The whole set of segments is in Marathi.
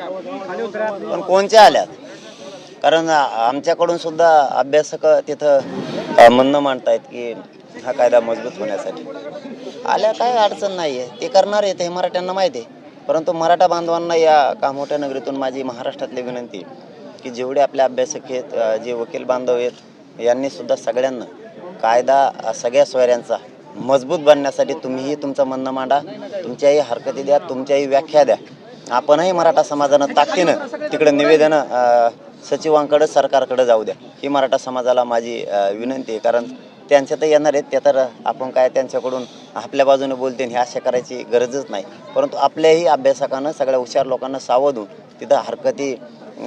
पण कोणत्या आल्यात? कारण आमच्याकडून सुद्धा अभ्यासक तिथं म्हणणं मांडतायत की हा कायदा मजबूत होण्यासाठी. आल्या काय अडचण नाही आहे ते करणार आहेत हे मराठ्यांना माहिती आहे. परंतु मराठा बांधवांना या कामोठ्या नगरीतून माझी महाराष्ट्रातली विनंती की जेवढे आपले अभ्यासक आहेत जे वकील बांधव आहेत यांनी सुद्धा सगळ्यांना कायदा सगळ्या सोयऱ्यांचा मजबूत बनण्यासाठी तुम्हीही तुमचं म्हणणं मांडा. तुमच्याही हरकती द्या तुमच्याही व्याख्या द्या. आपणही मराठा समाजानं ताकदीनं तिकडं निवेदनं सचिवांकडं सरकारकडं सरकारकडे जाऊ द्या. ही मराठा समाजाला माझी विनंती आहे. कारण त्यांच्या तर येणार आहेत त्या तर आपण काय त्यांच्याकडून आपल्या बाजूने बोलते हे अशा करायची गरजच नाही. परंतु आपल्याही अभ्यासकानं सगळ्या हुशार लोकांना सावधून तिथं हरकती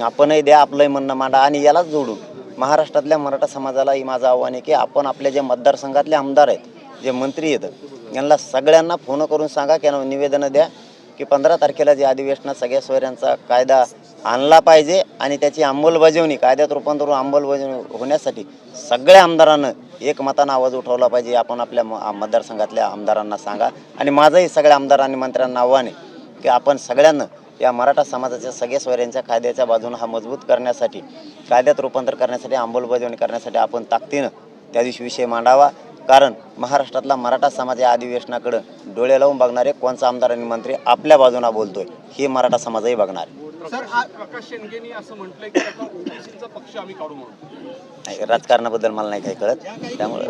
आपणही द्या आपलंही म्हणणं मांडा आणि यालाच जोडून. महाराष्ट्रातल्या मराठा समाजालाही माझं आव्हान आहे की आपण आपल्या जे मतदारसंघातले आमदार आहेत जे मंत्री आहेत यांना सगळ्यांना फोन करून सांगा की निवेदनं द्या. की पंधरा तारखेला जे अधिवेशनात सगळ्या सोयऱ्यांचा कायदा आणला पाहिजे आणि त्याची अंमलबजावणी कायद्यात रूपांतर होऊन अंमलबजावणी होण्यासाठी सगळ्या आमदारांना एकमतानं आवाज उठवला पाहिजे आपण आपल्या म- मतदारसंघातल्या आमदारांना सांगा. आणि माझंही सगळ्या आमदारांनी मंत्र्यांना आव्हान आहे की आपण सगळ्यांना या मराठा समाजाच्या सगळ्या सोयऱ्यांच्या कायद्याच्या बाजूनं हा मजबूत करण्यासाठी कायद्यात रूपांतर करण्यासाठी अंमलबजावणी करण्यासाठी आपण ताकदीनं त्या दिवशी विषय मांडावा. कारण महाराष्ट्रातला मराठा समाज या अधिवेशनाकडं डोळे लावून बघणारे कोणचा आमदार आणि मंत्री आपल्या बाजूला बोलतोय हे मराठा समाजही बघणार. नाही, राजकारणाबद्दल मला नाही काही कळत. त्यामुळे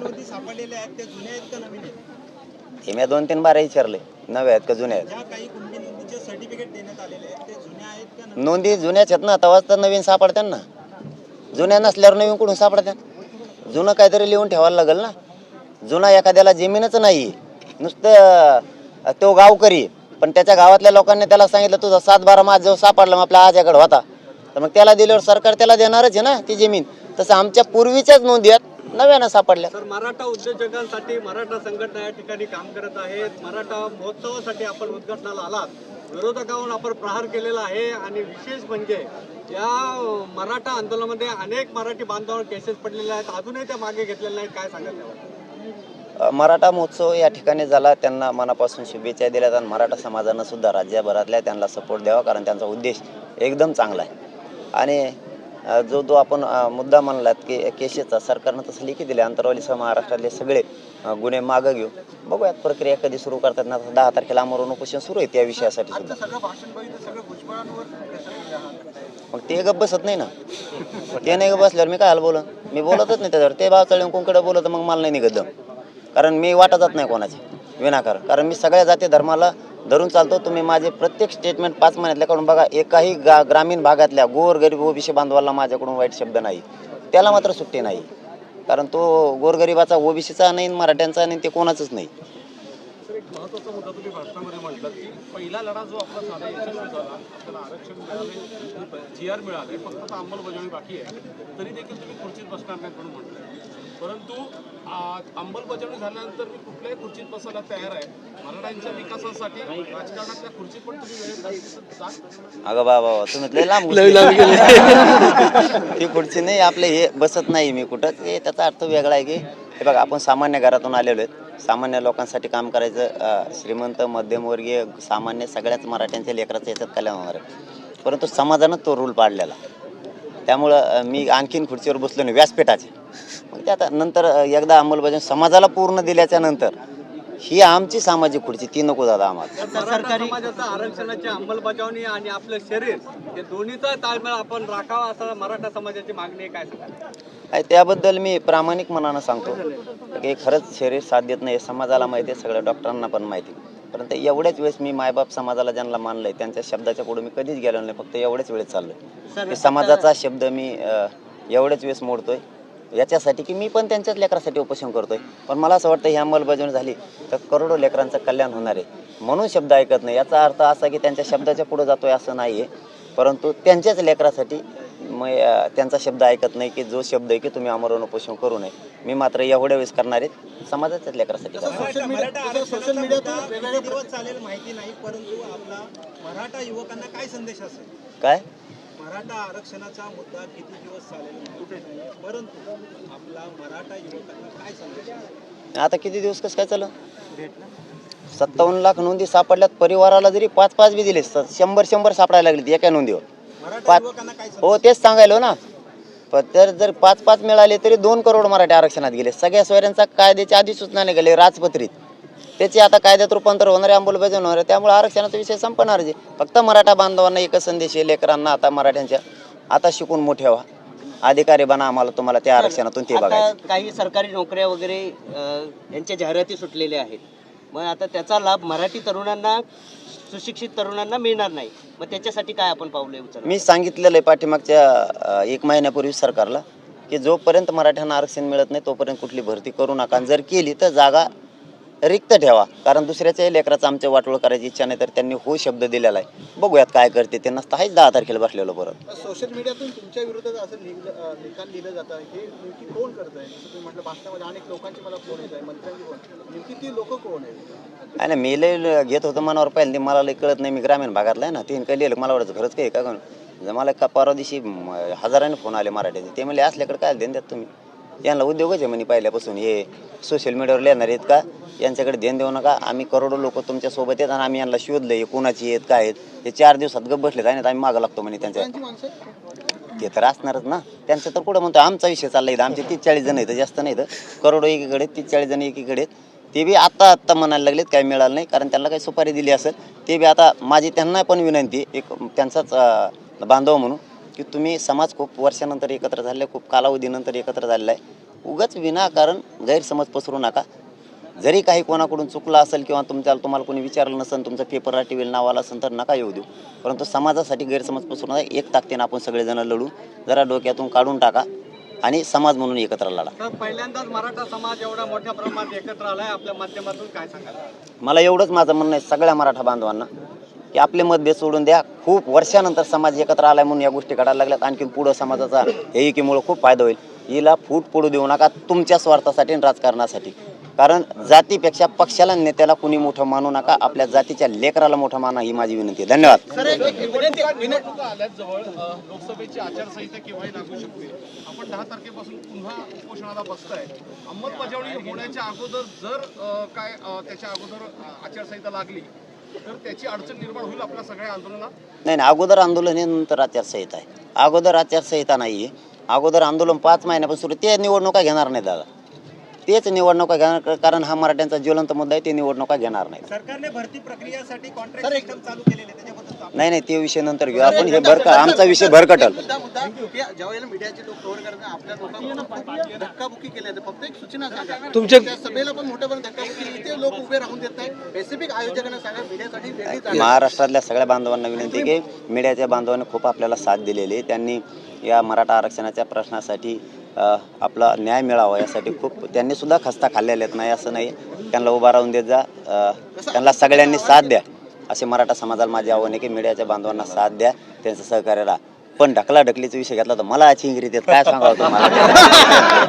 हे मी दोन तीन बारा विचारले. नवे आहेत का जुने आहेत? ज्या काही कुंडी नोंदीचे सर्टिफिकेट देण्यात आलेले आहेत ते जुन्या आहेत का नवीन? नोंदी जुन्याच आहेत ना तेव्हाच तर नवीन सापडत्या ना. जुन्या नसल्यावर नवीन कुठून सापडत्या जुनं काहीतरी लिहून ठेवायला लागेल ना. जुना एखाद्याला जमीनच नाही. नुसतं तो गावकरी. पण त्याच्या गावातल्या लोकांनी त्याला सांगितलं तुझा सात बारा माझ जो सापडला मग आपल्या आजाकडे होता. तर मग त्याला दिल्यावर सरकार त्याला देणारच आहे ना ती जमीन. तसं आमच्या पूर्वीच्याच नोंदी आहेत नव्यानं सापडल्या. सर मराठा उद्योजकांसाठी मराठा संघटना या ठिकाणी काम करत आहेत मराठा महोत्सवासाठी आपण उद्घाटनाला आलात. विरोधकांवर आपण प्रहार केलेला आहे आणि विशेष म्हणजे या मराठा आंदोलनामध्ये अनेक मराठी बांधवांवर केसेस पडलेले आहेत. अजूनही त्या मागे घेतलेल्या नाहीत. काय सांगायला मराठा महोत्सव या ठिकाणी झाला. त्यांना मनापासून शुभेच्छा दिल्यात आणि मराठा समाजानं सुद्धा राज्यभरातल्या त्यांना सपोर्ट द्यावा कारण त्यांचा उद्देश एकदम चांगला आहे. आणि जो जो आपण मुद्दा म्हणलात की केसेसचा सरकारनं तसं लिखी दिले अंतरवालीसह महाराष्ट्रातले सगळे गुन्हे मागं घेऊ बघूयात प्रक्रिया कधी सुरू करतात. ना दहा तारखेला अमरण उपोषण सुरू आहे त्या विषयासाठी सुद्धा. मग ते गप बसत नाही ना. ते नाही गप बसल्यावर मी काय बोलन मी बोलतच नाही त्याच्यावर. ते भाव चढून कोणकडे बोलत मग मला नाही निघत कारण मी वाटा जात नाही कोणाचे. विनाकारण. कारण मी सगळ्या जाती धर्माला धरून चालतो. तुम्ही माझे प्रत्येक स्टेटमेंट पाच महिन्यातल्या काढून बघा. एकाही गा ग्रामीण भागातल्या गोर गरीब ओबीसी बांधवाला माझ्याकडून वाईट शब्द नाही. त्याला मात्र सुट्टी नाही. कारण तो गोरगरिबाचा ओबीसीचा नाही मराठ्यांचा नाही ते कोणाचंच नाही. महत्त्वाचा मुद्दा तुम्ही भाषणामध्ये म्हटलं की पहिला लढा जो आपला झाला यशस्वी झाला आपल्याला आरक्षण मिळाले जी आर मिळाले फक्त आता अंमलबजावणी बाकी आहे. तरी देखील तुम्ही खुर्चीत बसणार नाही म्हणून म्हटलं परंतु अंमलबजावणी झाल्यानंतर मी कुठल्याही खुर्चीत बसायला तयार आहे. मराठ्यांच्या विकासासाठी राजकारणातल्या खुर्चीत पण तुम्ही अगं बाबा तुम्ही लय लांब ती पुढची नाही आपले हे बसत नाही मी कुठं. हे त्याचा अर्थ वेगळा आहे की हे बघा आपण सामान्य घरातून आलेलो आहेत. सामान्य लोकांसाठी काम करायचं श्रीमंत मध्यमवर्गीय सामान्य सगळ्याच मराठ्यांच्या लेकराचं याच्यात कल्याण होणार आहे परंतु समाजानं तो रूल पाडलेला. त्यामुळं मी आणखीन खुर्चीवर बसलो नाही व्यासपीठाचे. मग ते आता नंतर एकदा अंमलबजावणी समाजाला पूर्ण दिल्याच्या नंतर ही आमची सामाजिक खुर्ची ती नको दादा आम्हाला. समाजाचं आरक्षणाची अंमलबजावणी आणि आपलं शरीर हे दोन्हीचा ताळमेळ आपण राखावा असं मराठा समाजाची मागणी आहे काय आहे त्याबद्दल मी प्रामाणिक मनानं सांगतो. की खरंच शरीर साथ देत नाही हे समाजाला माहिती आहे सगळ्या डॉक्टरांना पण माहिती आहे. परंतु एवढ्याच वेळेस मी मायबाप समाजाला ज्यांना मानलंय त्यांच्या शब्दाच्या पुढे मी कधीच गेलो नाही फक्त एवढ्याच वेळेस चाललोय. की समाजाचा शब्द मी एवढ्याच वेळेस मोडतोय. याच्यासाठी की मी पण त्यांच्याच लेकरासाठी उपोषण करतोय. पण मला असं वाटतं ही अंमलबजावणी झाली तर करोडो लेकरांचं कल्याण होणार आहे. म्हणून शब्द ऐकत नाही. याचा अर्थ असा की त्यांच्या शब्दाच्या पुढे जातोय असं नाही आहे परंतु त्यांच्याच लेकरासाठी मग त्यांचा शब्द ऐकत नाही की जो शब्द आहे की तुम्ही अमरण उपोषण करू नये. मी मात्र एवढ्या वेळेस करणार आहे. समाजाच्याच लेकरासाठी आहे. किती दिवस चालेल माहिती नाही परंतु आपला मराठा युवकांना काय संदेश असेल? काय? मराठा आरक्षणाचा मुद्दा किती दिवस चालेल नाही परंतु आपला मराठा युवकांना काय असेल आता किती दिवस कसं काय चालू? सत्तावन्न लाख नोंदी सापडल्यात. परिवाराला जरी पाच पाच बी दिले शंभर शंभर सापडायला लागले एका नोंदीवर. मराठा पाच हो तेच सांगायलो ना. पण तर जर पाच पाच मिळाले तरी दोन करोड मराठी आरक्षणात गेले. सगळ्या सोयऱ्यांचा कायद्याच्या आधी सूचना निघाले राजपत्रित. त्याचे आता कायद्यात रूपांतर होणारे अंमलबजावणी होणार आहे. त्यामुळे आरक्षणाचा विषय संपणार जे फक्त मराठा बांधवांना एकच संदेश आहे लेकरांना आता मराठ्यांच्या आता शिकून मोठे व्हा. अधिकारी बना आम्हाला तुम्हाला त्या आरक्षणातून ते बघायचं. काही सरकारी नोकऱ्या वगैरे यांच्या जाहिराती सुटलेल्या आहेत. मग आता त्याचा लाभ मराठी तरुणांना सुशिक्षित तरुणांना मिळणार नाही. मग त्याच्यासाठी काय आपण पावले उचल मी सांगितलेलं आहे पाठीमागच्या एक महिन्यापूर्वी सरकारला की जोपर्यंत मराठ्यांना आरक्षण मिळत नाही तोपर्यंत कुठली भरती करू नका. जर केली तर जागा रिक्त ठेवा. कारण दुसऱ्याच्याही लेकराचं आमच्या वाटोळ करायची इच्छा नाही तर त्यांनी हो शब्द दिलेला आहे. बघूयात काय करते त्यांना आहेच दहा तारखेला बसलेलो परत. सोशल मीडियातून तुमच्या विरोधात असं लिखाण लिहिलं जातं. हे नेमकी कोण करत आहे जसं तुम्ही म्हटलं भाषणामध्ये अनेक लोकांची मला फोन येत आहे मंत्र्यांची फोन नेमकी ती लोक कोण आहेत? आणि मी लय घेत होतो मनावर पहिल्यांदा. मला लय कळत नाही मी ग्रामीण भागातला आहे ना. तीन काही लिहिलं मला वाटतं खरंच काही का? मला का परवा दिवशी हजाराने फोन आले मराठीचे. ते म्हणले असल्याकडे काय देण द्यात तुम्ही? यांना उद्योगच आहे म्हणे पहिल्यापासून. हे सोशल मीडियावर लिहिणार आहेत का? यांच्याकडे देण देऊ नका. आम्ही करोडो लोक तुमच्यासोबत आहेत आणि आम्ही यांना शोधलं हे कोणाची आहेत काय आहेत. हे चार दिवसात गप बसलेत आणि आम्ही मागं लागतो म्हणे त्यांच्या. ते तर असणारच ना. त्यांचं तर कुठं म्हणतो आमचा विषय चालला इथं. आमचे तीस चाळीस जण आहेत जास्त नाही तर करोडो एकीकडे तीस चाळीस जण एकीकडे. ते बी आत्ता आत्ता म्हणायला लागलेत काही मिळालं नाही कारण त्यांना काही सुपारी दिली असेल. ते बी आता माझी त्यांना पण विनंती एक त्यांचाच बांधव म्हणून की तुम्ही समाज खूप वर्षानंतर एकत्र झाले खूप कालावधीनंतर एकत्र झालेला आहे. उगाच विनाकारण गैरसमज पसरू नका. जरी काही कोणाकडून चुकलं असेल किंवा तुमच्या तुम्हाला कोणी विचारलं नसेल तुमचं पेपरला टी व्हीला नाव आलं असेल तर नका येऊ देऊ. परंतु समाजासाठी गैरसमज पसरू नका. एक ताकदीनं आपण सगळेजण लढू. जरा डोक्यातून काढून टाका आणि समाज म्हणून एकत्र लढा. पहिल्यांदाच मराठा समाज एवढा मोठ्या प्रमाणात एकत्र आलाय. आपल्या माध्यमातून काय सांगाल? मला एवढंच माझं म्हणणं आहे सगळ्या मराठा बांधवांना. की आपले मतभेद सोडून द्या. खूप वर्षानंतर समाज एकत्र आलाय म्हणून या गोष्टी काढायला लागल्यात. आणखी पुढं समाजाचा एकीमुळे खूप फायदा होईल. हिला फूट पडू देऊ नका. तुमच्या स्वार्थासाठी आणि राजकारणासाठी. कारण जातीपेक्षा पक्षाला नेत्याला कुणी मोठं मानू नका. आपल्या जातीच्या लेकराला मोठं माना ही माझी विनंती आहे. धन्यवाद. तर त्याची अडचण निर्माण होईल आपल्या सगळ्या आंदोलनात? नाही नाही अगोदर आंदोलन हे नंतर आचारसंहिता आहे. अगोदर आचारसंहिता नाही अगोदर आंदोलन पाच महिन्यापासून ते निवडणुका घेणार नाही दादा. तेच निवडणुका घेणार कारण हा मराठ्यांचा ज्वलंत मुद्दा आहे ते निवडणुका घेणार नाही सरकारने भरती प्रक्रियासाठी कॉन्ट्रॅक्ट सिस्टम चालू केलेले आहे. त्याच्याबद्दल आपण- नाही नाही ते विषय नंतर घेऊ. आपण हे भरक आमचा विषय भरकटल. मुद्दा मुद्दा की ज्यावेळेला मीडियाचे लोक कव्हर करतात आपल्या लोकांना धक्काबुक्की केली जाते फक्त एक सूचना सांगा. तुमच्या त्या सभेला पण मोठ्यापणे धक्काबुक्की केली. इथे लोक उभे राहून देत नाही स्पेसिफिक आयोजकांना सांगा मीडियासाठी वेगळी जागा. महाराष्ट्रातल्या सगळ्या बांधवांना विनंती आहे की मीडियाच्या बांधवांनी खूप आपल्याला साथ दिलेली आहे. त्यांनी या मराठा आरक्षणाच्या प्रश्नासाठी आपला न्याय मिळावा यासाठी खूप त्यांनी सुद्धा खस्ता खाल्लेल्या आहेत नाही असं नाही. त्यांना उभा राहून देत जा. त्यांना सगळ्यांनी साथ द्या. असे मराठा समाजाला माझे आव्हान आहे की मीडियाच्या बांधवांना साथ द्या त्यांचं सहकार्य राहा. पण ढकला ढकलीचा विषय घेतला तर मला अशी इंग्रजी काय सांगावं तुम्हाला?